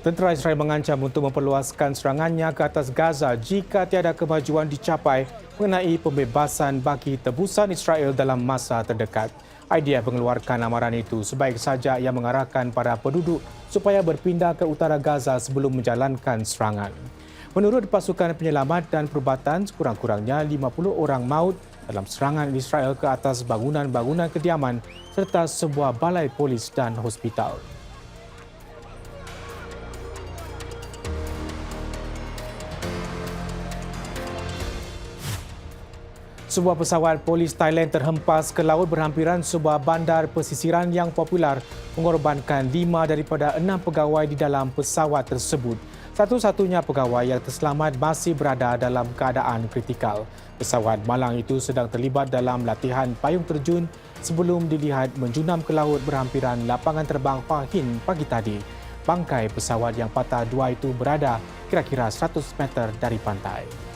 Tentera Israel mengancam untuk memperluaskan serangannya ke atas Gaza jika tiada kemajuan dicapai mengenai pembebasan bagi tebusan Israel dalam masa terdekat. Idea mengeluarkan amaran itu sebaik saja yang mengarahkan para penduduk supaya berpindah ke utara Gaza sebelum menjalankan serangan. Menurut pasukan penyelamat dan perubatan, sekurang-kurangnya 50 orang maut dalam serangan Israel ke atas bangunan-bangunan kediaman serta sebuah balai polis dan hospital. Sebuah pesawat polis Thailand terhempas ke laut berhampiran sebuah bandar pesisiran yang popular mengorbankan lima daripada enam pegawai di dalam pesawat tersebut. Satu-satunya pegawai yang terselamat masih berada dalam keadaan kritikal. Pesawat malang itu sedang terlibat dalam latihan payung terjun sebelum dilihat menjunam ke laut berhampiran lapangan terbang Pahin pagi tadi. Bangkai pesawat yang patah dua itu berada kira-kira 100 meter dari pantai.